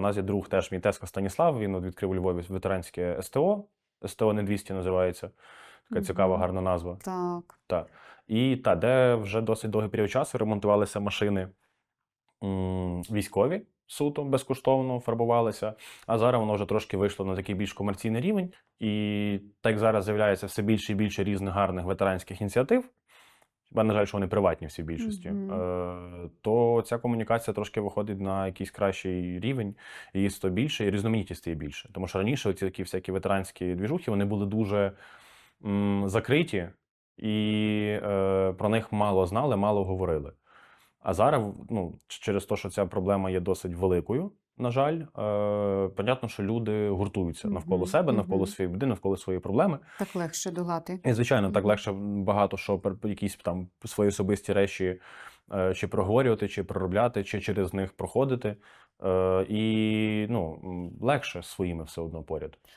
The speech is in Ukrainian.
в нас є друг теж мій Теска Станіслав. Він от відкрив у Львові ветеранське СТО. СТО не 200 називається. Така цікава, гарна назва. Так. І та, де вже досить довгий період часу ремонтувалися машини м, військові суто безкоштовно фарбувалися. А зараз воно вже трошки вийшло на такий більш комерційний рівень. І так зараз з'являється все більше і більше різних гарних ветеранських ініціатив. Хіба, на жаль, що вони приватні всі в більшості, Мгм. е, то ця комунікація трошки виходить на якийсь кращий рівень, її сто більше, і різноманітність стає більше. Тому що раніше ці такі всякі ветеранські двіжухи вони були дуже м, закриті, і е, про них мало знали, мало говорили. А зараз, ну, через те, що ця проблема є досить великою, на жаль, е, понятно, що люди гуртуються навколо себе, навколо своєї біди, навколо своєї проблеми. Так легше долати. І, звичайно, так легше багато що про якісь там свої особисті речі е, чи проговорювати, чи проробляти, чи через них проходити. Е, і ну, легше своїми все одно поряд.